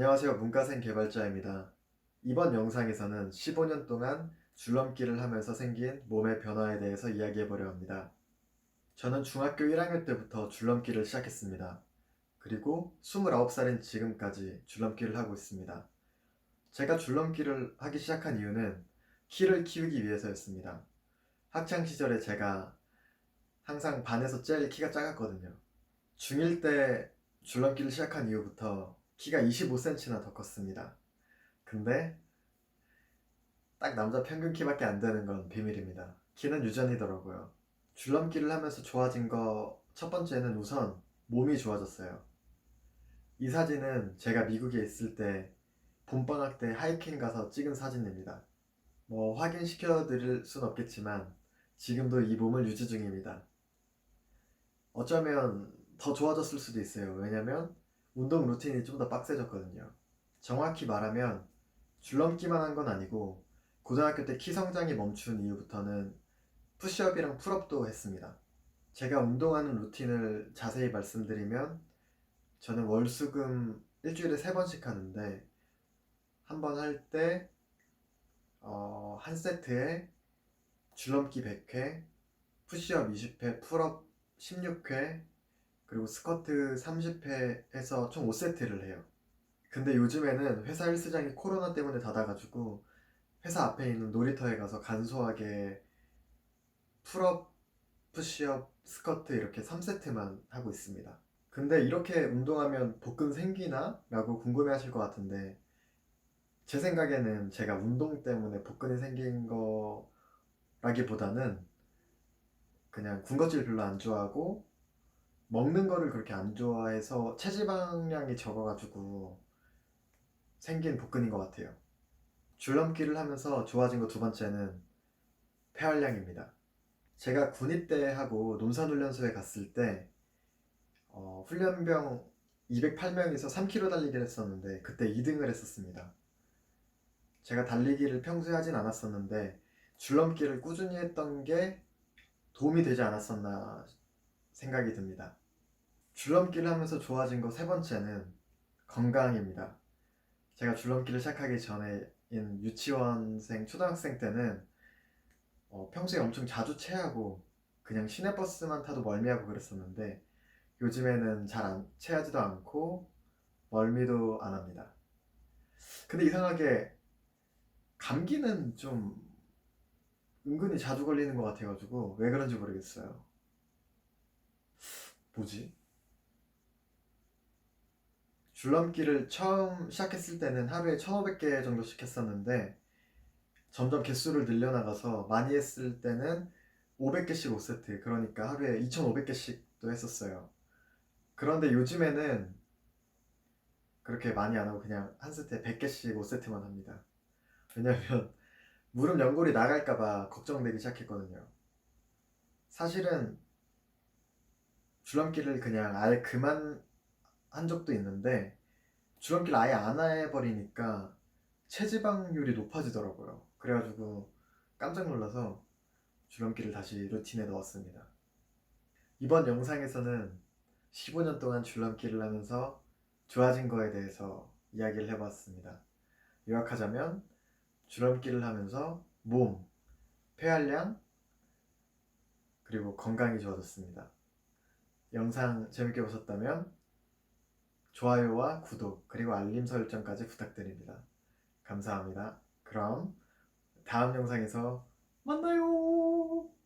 안녕하세요. 문과생 개발자입니다. 이번 영상에서는 15년 동안 줄넘기를 하면서 생긴 몸의 변화에 대해서 이야기해 보려 합니다. 저는 중학교 1학년 때부터 줄넘기를 시작했습니다. 그리고 29살인 지금까지 줄넘기를 하고 있습니다. 제가 줄넘기를 하기 시작한 이유는 키를 키우기 위해서였습니다. 학창 시절에 제가 항상 반에서 제일 키가 작았거든요. 중1 때 줄넘기를 시작한 이후부터 키가 25cm나 더 컸습니다. 근데 딱 남자 평균 키밖에 안 되는 건 비밀입니다. 키는 유전이더라고요. 줄넘기를 하면서 좋아진 거 첫 번째는 우선 몸이 좋아졌어요. 이 사진은 제가 미국에 있을 때 봄방학 때 하이킹 가서 찍은 사진입니다. 뭐 확인시켜 드릴 순 없겠지만 지금도 이 몸을 유지 중입니다. 어쩌면 더 좋아졌을 수도 있어요. 왜냐면 운동 루틴이 좀 더 빡세졌거든요. 정확히 말하면 줄넘기만 한 건 아니고 고등학교 때 키 성장이 멈춘 이후부터는 푸시업이랑 풀업도 했습니다. 제가 운동하는 루틴을 자세히 말씀드리면 저는 월수금 일주일에 세 번씩 하는데 한 번 할때 어, 한 세트에 줄넘기 100회, 푸시업 20회, 풀업 16회, 그리고 스쿼트 30회 해서 총 5세트를 해요. 근데 요즘에는 회사 헬스장이 코로나 때문에 닫아가지고 회사 앞에 있는 놀이터에 가서 간소하게 풀업, 푸시업, 스쿼트 이렇게 3세트만 하고 있습니다. 근데 이렇게 운동하면 복근 생기나? 라고 궁금해 하실 것 같은데 제 생각에는 제가 운동 때문에 복근이 생긴 거라기보다는 그냥 군것질 별로 안 좋아하고 먹는 거를 그렇게 안 좋아해서 체지방량이 적어가지고 생긴 복근인 것 같아요. 줄넘기를 하면서 좋아진 거 두 번째는 폐활량입니다. 제가 군입대하고 논산훈련소에 갔을 때 어, 훈련병 208명이서 3km 달리기를 했었는데 그때 2등을 했었습니다. 제가 달리기를 평소에 하진 않았었는데 줄넘기를 꾸준히 했던 게 도움이 되지 않았었나 생각이 듭니다. 줄넘기를 하면서 좋아진 거세 번째는 건강입니다. 제가 줄넘기를 시작하기 전에인 유치원생, 초등학생 때는 어, 평소에 엄청 자주 체하고 그냥 시내버스만 타도 멀미하고 그랬었는데 요즘에는 잘 안, 체하지도 않고 멀미도 안 합니다. 근데 이상하게 감기는 좀 은근히 자주 걸리는 것 같아가지고 왜 그런지 모르겠어요. 뭐지? 줄넘기를 처음 시작했을 때는 하루에 1500개 정도씩 했었는데 점점 개수를 늘려나가서 많이 했을 때는 500개씩 5세트 그러니까 하루에 2500개씩도 했었어요. 그런데 요즘에는 그렇게 많이 안 하고 그냥 한 세트에 100개씩 5세트만 합니다. 왜냐면 무릎 연골이 나갈까봐 걱정되기 시작했거든요. 사실은 줄넘기를 그냥 아예 그만 한 적도 있는데 줄넘기를 아예 안 해버리니까 체지방률이 높아지더라고요. 그래가지고 깜짝 놀라서 줄넘기를 다시 루틴에 넣었습니다. 이번 영상에서는 15년 동안 줄넘기를 하면서 좋아진 거에 대해서 이야기를 해봤습니다. 요약하자면 줄넘기를 하면서 몸, 폐활량, 그리고 건강이 좋아졌습니다. 영상 재밌게 보셨다면 좋아요와 구독, 그리고 알림 설정까지 부탁드립니다. 감사합니다. 그럼 다음 영상에서 만나요!